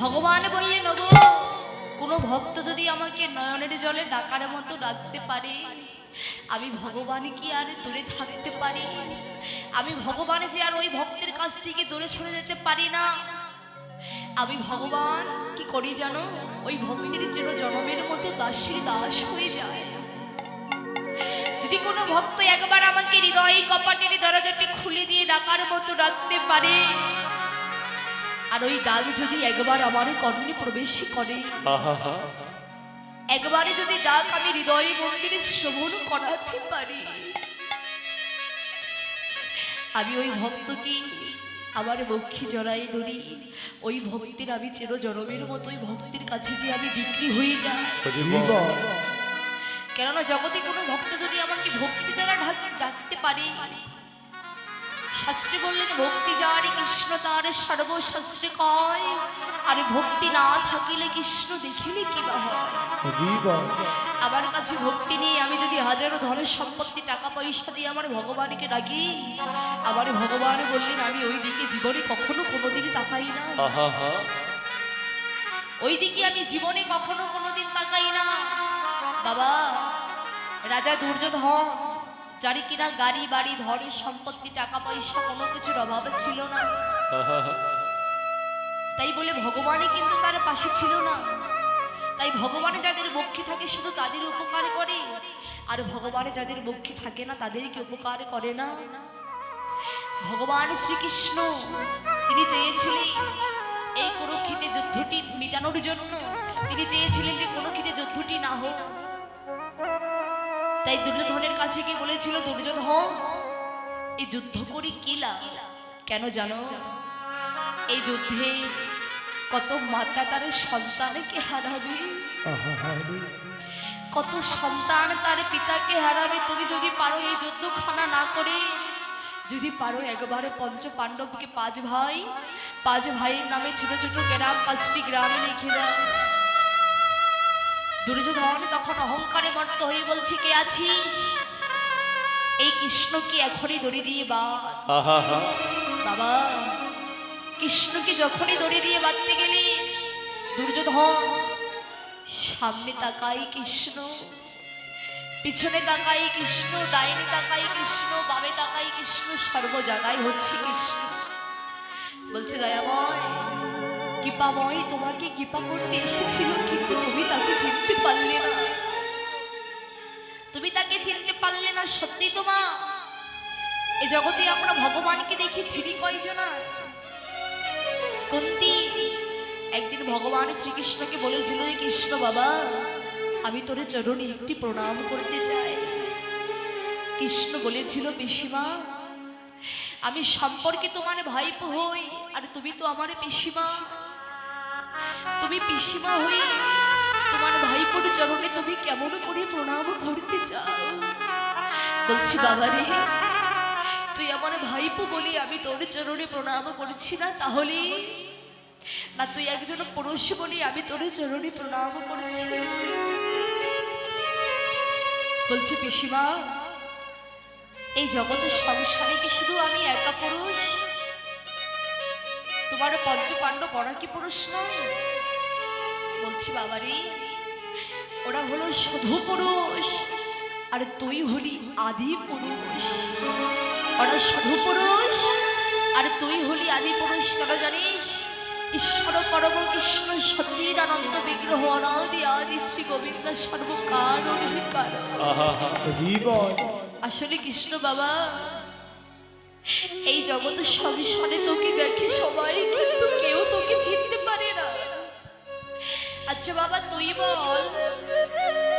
ভগবান বললেন ওগো কোনো ভক্ত যদি আমাকে নয়নের জলে ডাকার মতো ডাকতে পারে, আমি ভগবান কি আর দূরে থাকতে পারি? আমি ভগবান যে আর ওই ভক্তের কাছ থেকে দূরে সরে যেতে পারি না। আমি ভগবান কি করি জানো? ওই ভক্তের যেন জনমের মতো দাসীর দাস হয়ে যায়। যদি কোনো ভক্ত একবার আমাকে হৃদয় কপাটের দরজাটি খুলে দিয়ে ডাকার মতো ডাকতে পারে আর ওই ডাক যদি একবার আমার কর্ণে প্রবেশ করে একবারে যদি ডাক আমি হৃদয় মন্দিরে শ্রবণ করাতে পারি আমি ওই ভক্তকে আমার বক্ষী জড়াই ধরি। ওই ভক্তের আমি চির জনমের মতো ওই ভক্তের কাছে যে আমি বিক্রি হয়ে যাই। কেননা জগতে কোনো ভক্ত যদি আমাকে ভক্তি দ্বারা ডাকতে পারে শাস্ত্রে বললেন ভক্তি যার কৃষ্ণ তার সর্বশাস্ত্রে কয়। আরে ভক্তি না থাকিলে কৃষ্ণ দেখিলে কি হয়? আমার কাছে ভক্তি নিয়ে আমি যদি হাজারো ধনের সম্পত্তি টাকা পয়সা দিয়ে আমার ভগবানকে ডাকি আমার ভগবান বললেন আমি ওই দিকে জীবনে কখনো কোনোদিনই তাকাই না। ওই দিকে আমি জীবনে কখনো কোনোদিন তাকাই না। বাবা রাজা দুর্যোধন যারি কিনা গাড়ি, বাড়ি ধরে সম্পত্তি, টাকা পয়সা, কোনো কিছুর অভাব ছিল না। তাই বলে ভগবানই কিন্তু তার পাশে ছিল না। তাই ভগবানে যাদের বক্ষী থাকে শুধু তাদের উপকার করে, আর ভগবানে যাদের বক্ষী থাকে না তাদেরকে উপকার করে না। ভগবান শ্রীকৃষ্ণ, তিনি চেয়েছিলেন এই কুরুক্ষেতে যুদ্ধটি মিটানোর জন্য। তিনি চেয়েছিলেন যে কুরুক্ষেতে যুদ্ধটি না হোক। তাই দুর্যোধনের কাছে গিয়ে বলেছিল, দুর্যোধন, এই যুদ্ধ করি কি লাভ? কেন জানো? এই যুদ্ধে কত মাতা তার সন্তানকে হারাবে। কত সন্তান তার পিতাকে হারাবে। তুমি যদি পারো এই যুদ্ধখানা না করে, যদি পারো একবারে পঞ্চ পাণ্ডবকে পাঁচ ভাই, পাঁচ ভাইয়ের নামে ছোট ছোট গ্রাম, পাঁচটি গ্রামে লিখে দাও। দুর্যোধন তখন অহংকারে মর্ত হয়ে বলছে কে আছিস? এই কৃষ্ণকে এখনই দড়ি দিয়ে বা বাবা কৃষ্ণকে যখনই দড়ি দিয়ে বাঁধতে গেলে দুর্যোধন সামনে তাকাই কৃষ্ণ পিছনে তাকাই কৃষ্ণ ডাইনে তাকাই কৃষ্ণ বামে তাকাই কৃষ্ণ সর্ব জায়গায় হচ্ছে কৃষ্ণ। বলছে দয়াময় কৃপাময় তোমাকে কৃপা করতে এসেছিল, কিন্তু তুমি তাকে চিনতে পারলে না। তুমি তাকে চিনতে পারলে না, সত্যি তোমা এ জগতে আমরা ভগবানকে দেখি ছিড়ি কয়জনা কুন্তি, একদিন ভগবান শ্রীকৃষ্ণকে বলেছিল যে কৃষ্ণ বাবা, আমি তোর চরণে একটি প্রণাম করতে চাই। কৃষ্ণ বলেছিল, পিসিমা, আমি সম্পর্কে তোমার ভাইপো হই, আর তুমি তো আমার পিসিমা। তুমি পিসিমা হয়ে তোমার ভাইপোর চরণে তুমি কেমন করে প্রণাম করতে চাও? বলছি, বাবা রে, তুই আমার ভাইপো বলি আমি তোর চরণে প্রণাম করছি না তাহলে? না, তুই একজন পুরুষ বলি আমি তোর চরণে প্রণাম করছি। বলছি, পিসিমা, এই জগতের সংসারে কি শুধু আমি একা পুরুষ? তোমার পঞ্চ পাণ্ডব ওরা কি পুরুষ নয়। বলছি বাবারে ওরা হলো শুধু পুরুষ আর তুই হলি আদি পুরুষ। ওরা শুধু পুরুষ আর তুই হলি আদি পুরুষ কেন জানিস? ঈশ্বর পরম কৃষ্ণ সচিদানন্দ বিগ্রহ অনাদি আদি শ্রী গোবিন্দ সর্বকার অধিকার আহা আসলে কৃষ্ণ বাবা এই জগতের সংসারে তোকে দেখে সবাই কিন্তু কেউ তোকে চিনতে পারে না। আচ্ছা বাবা, তুই বল,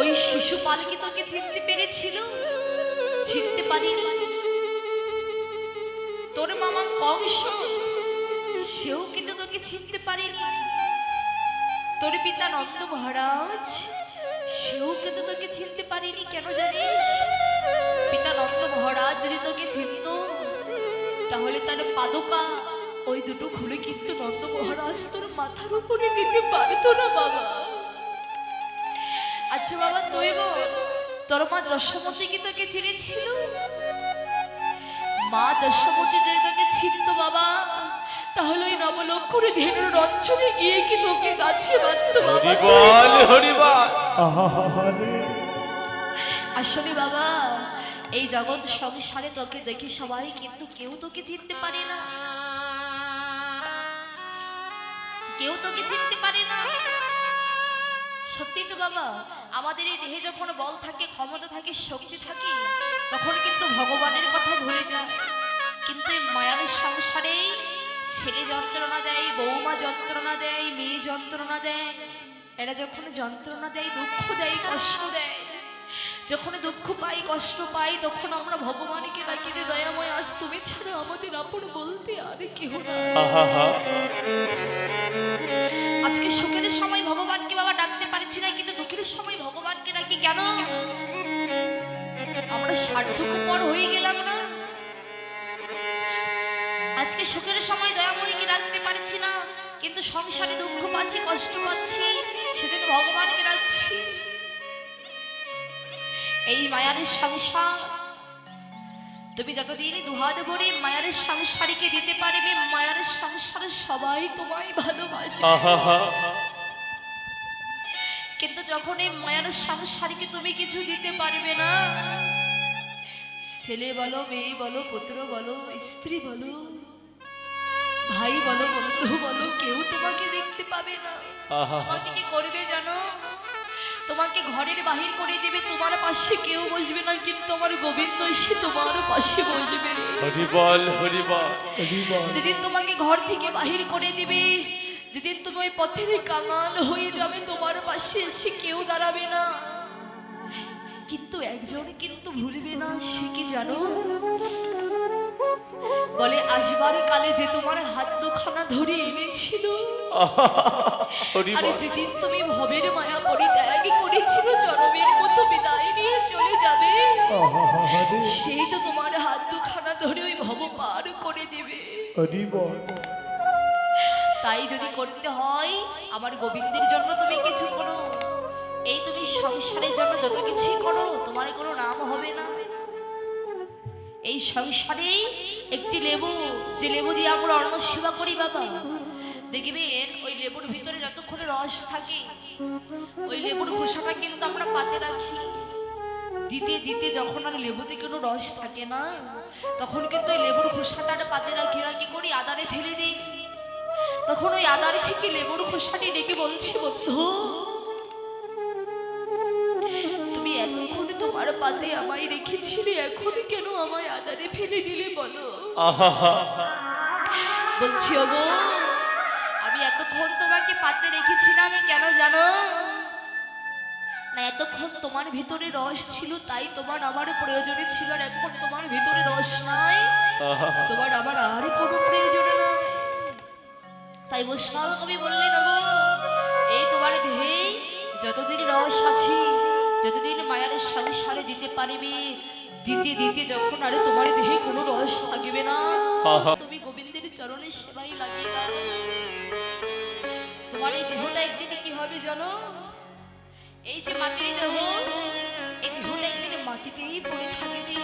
ওই শিশুপাল কি তোকে চিনতে পেরেছিল? চিনতে পারিনি। তোর মামা কংস, সেও কিন্তু তোকে চিনতে পারেনি। তোর পিতা নন্দ মহারাজ, সেও কিন্তু তোকে চিনতে পারেনি, কেন জানিস? পিতা নন্দ মহারাজ যদি তোকে চিনত তাহলে তার পাদকা ওই দুটো খুলে কিন্তু নন্দ মহারাজ তোর মাথার উপরে দিতে পারতো না বাবা। আচ্ছা বাবা তুই বল তোর মা যশোমতী কি তোকে চিনেছিল? মা যশোমতী যদি তোকে চিনত বাবা। তাহলে ওই নবলক্ষণে ধেনুর রঞ্চনে গিয়ে কি তোকে গাছে বাঁচতো বাবা আসলে বাবা এই জগৎ সংসারে তোকে দেখে সবাই কিন্তু কেউ তোকে চিনতে পারে না। কেউ তোকে চিনতে পারে না। সত্যি তো বাবা, আমাদের এই দেহে যখন বল থাকে, ক্ষমতা থাকে, শক্তি থাকে, তখন কিন্তু ভগবানের কথা ভুলে যায়। কিন্তু এই মায়ার সংসারে ছেলে যন্ত্রণা দেয়, বৌমা যন্ত্রণা দেয়, মেয়ে যন্ত্রণা দেয়। এরা যখন যন্ত্রণা দেয়, দুঃখ দেয়, কষ্ট দেয়। যখন দুঃখ পাই, কষ্ট পাই, তখন আমরা ভগবানকে ডাকি যে, দয়াময়, আজ তুমি ছাড়া আমাদের আপন বলতে আর না আজকে সুখের সময় ভগবানকে বাবা ডাকতে পারছি না, কিন্তু দুঃখের সময় ভগবানকে ডাকি কেন? আমরা স্বার্থপর হয়ে গেলাম না? আজকে সুখের সময় দয়াময়ীকে ডাকতে পারছি না, কিন্তু সংসারে দুঃখ পাচ্ছি, কষ্ট পাচ্ছি সেদিন ভগবানকে ডাকছি। এই মায়ার সংসার। তুমি যতদিন দুহাত ভরে মায়ার সংসারীকে দিতে পারবে মায়ার সংসারে সবাই তোমায় ভালোবাসে কিন্তু যখন এই মায়ার সংসারীকে তুমি কিছু দিতে পারবে না ছেলে বলো মেয়ে বলো পুত্র বলো স্ত্রী বলো ভাই বলো বন্ধু বলো কেউ তোমাকে দেখতে পাবে না। তোমাকে কি করবে জানো? তোমাকে ঘরের বাহির করে দেবে তোমার পাশে কেউ বসবে না কিন্তু আমার গোবিন্দ এসে তোমার পাশে বসবে। হরিবল হরিবল। হরিবল। যেদিন তোমাকে ঘর থেকে বাহির করে দিবে যেদিন তুমি ওই পথের কামাল হয়ে যাবে তোমার পাশে এসে কেউ দাঁড়াবে না। কিন্তু একজন কিন্তু ভুলবে না সে কি জানো? বলে আসবার কালে যে তোমার হাত দুখানা ধরে এনেছিল। আরে যেদিন তুমি ভবের মায়া পরিত্যাগ করেছিল জনমের মতো বিদায় নিয়ে চলে যাবে। সেই তো তোমার হাত দুখানা ধরে ওই ভব পার করে দেবে। তাই যদি করতে হয় আমার গোবিন্দের জন্য তুমি কিছু করো। এই তুমি সংসারের জন্য যত কিছুই করো তোমার কোনো নাম হবে না। এই সংসারে একটি লেবু, যে লেবু দিয়ে আমরা অন্ন সেবা করি, বাবা। দেখবেন, ওই লেবুর ভিতরে যতক্ষণে রস থাকে, ওই লেবুর খোসাটা কিন্তু আমরা পাতে রাখি। দিতে দিতে যখন আর লেবুতে কোনো রস থাকে না, তখন কিন্তু ওই লেবুর খোসাটা আর পাতে রাখি কি করি? আদারে ফেলে দিই। তখন ওই আদারে থেকে লেবুর খোসাটি ডেকে বলছি তুমি পাতে আমায় রেখেছিলে এখন কেন আমায় আদারে ফেলে দিলে বলো? বলছি ওগো আমি এতক্ষণ তোমাকে পাতে রেখেছিলাম কেন জানো? না এতক্ষণ তোমার ভিতরে রস ছিল তাই তোমার আমার প্রয়োজনে ছিল আর এখন তোমার ভিতরে রস নাই। তোমার আবার আর কোনো প্রয়োজন নাই তাই বৈষ্ণব কবি বললেন এই তোমার দেহে যতদিন রস আছে মায়ের সংসারে দিতে পারবে। দিতে দিতে যখন আরে তোমার দেহে কোনো রস থাকবে না তুমি গোবিন্দের চরণে সেবাই লাগিয়ে দাও। তোমার এই দেহটা একদিন কি হবে জানো? এই যে মাটির দেহ এই দেহটা একদিন মাটিতেই পড়ে থাকবে।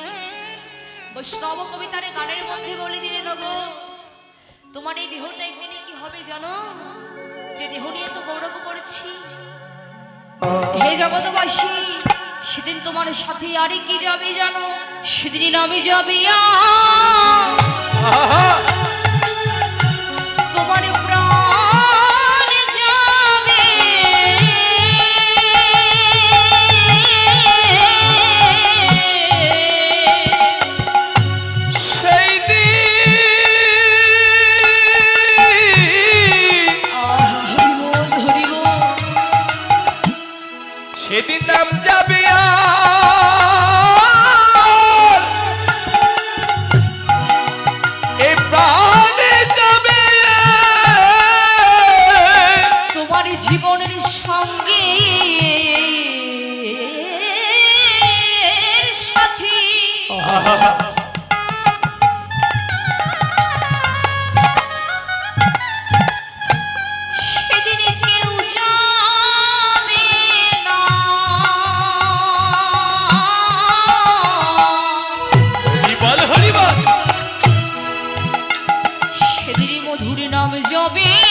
বৈষ্ণব কবিতার গানের মধ্যে বলে দিলেন গো তোমার এই দেহটা একদিনে কি হবে জানো? যে দেহ নিয়ে তো গৌরব করেছি। হে জগৎবাসী সেদিন তোমার সাথে আরে কি যাবে জানো? সেদিন আমি যাবি আহা! jo be.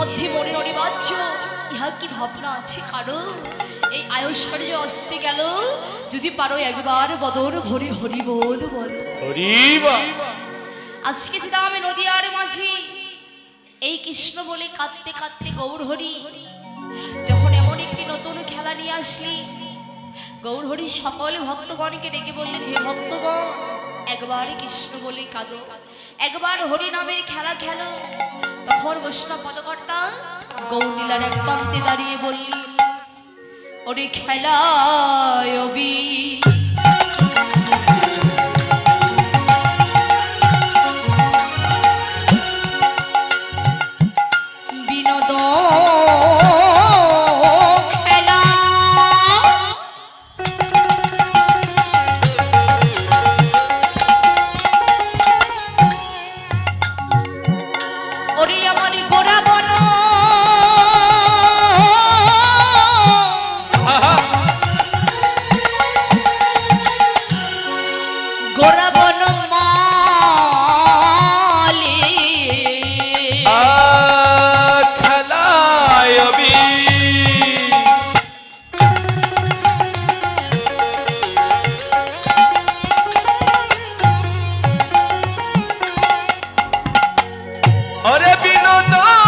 মধ্যে মনে অনিবার্য। ইহা কি ভাবনা আছে? কারও এই আয়ুষ্কার্য অস্তে গেল যদি পারো একবার বদন ভরি হরি বল। আজকে ছিলাম আমি নদীয়ার মাঝে এই কৃষ্ণ বলে কাঁদতে কাঁদতে গৌর হরি যখন এমন একটি নতুন খেলা নিয়ে আসলি গৌর হরি সকল ভক্তগণকে ডেকে বললেন হে ভক্তগণ একবার কৃষ্ণ বলে কাঁদো, একবার হরিনামের খেলা খেলো। তখন বৈষ্ণব পদকর্তা গৌরীলার এক প্রান্তে দাঁড়িয়ে বলি ওরে খেলায় ওরে আমার গোড়া বন no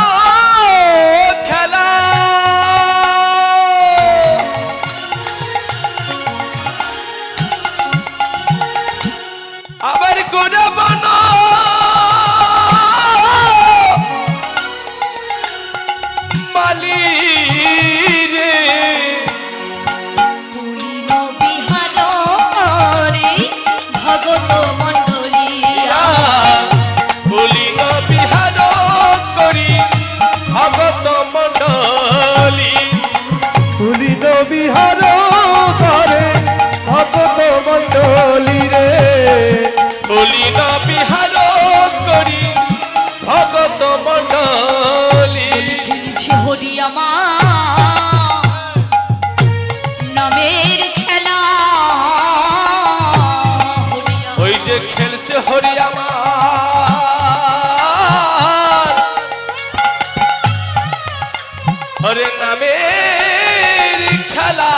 নামের খেলা।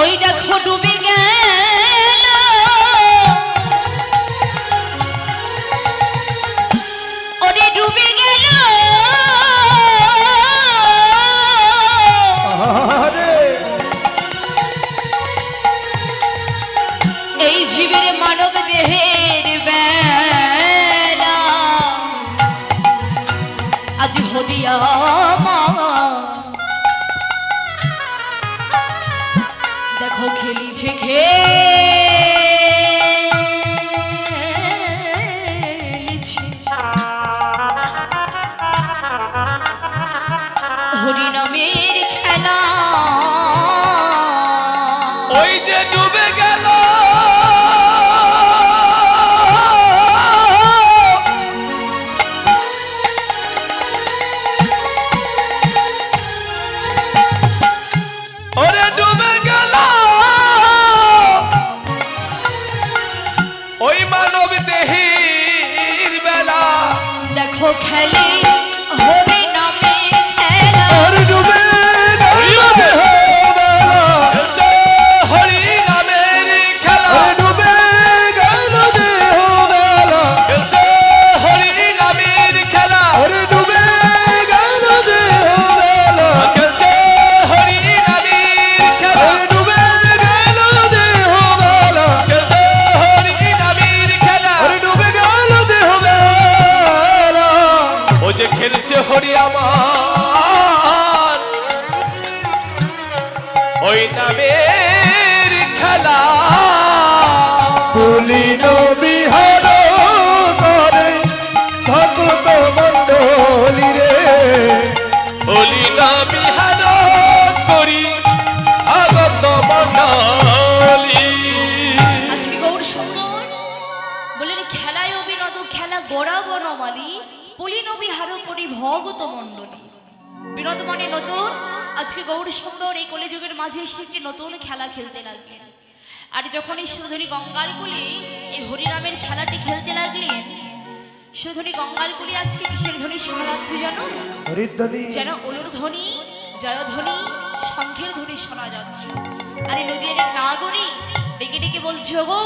ওই দেখো ডুবে গেল। ওরে ডুবে গেল। এই জীবের মানব দেহের বেলা। আজ হরিয়া খেলিছে খেলিছে হরিনামের খেলা। ওই যে ডুবে খেলে খেলা গড়া বনমালী পুলিন বিহার করি ভগত মণ্ডলী। বিনোদ মনে নতুন আজকে গৌর সুন্দর এই কলিযুগের মাঝে এসে একটি নতুন খেলা খেলতে লাগলেন। আর যখন এই সুধনী গঙ্গার কুলে এই হরিনামের খেলাটি খেলতে লাগলেন সুধনী গঙ্গার কুলে আজকে কিসের ধ্বনি শোনা যাচ্ছে জানো? হরিধ্বনি। যেন অলুর ধ্বনি জয়ধ্বনি শঙ্খের ধ্বনি শোনা যাচ্ছে। আরে নদীর নাগরী ডেকে ডেকে বলছে গো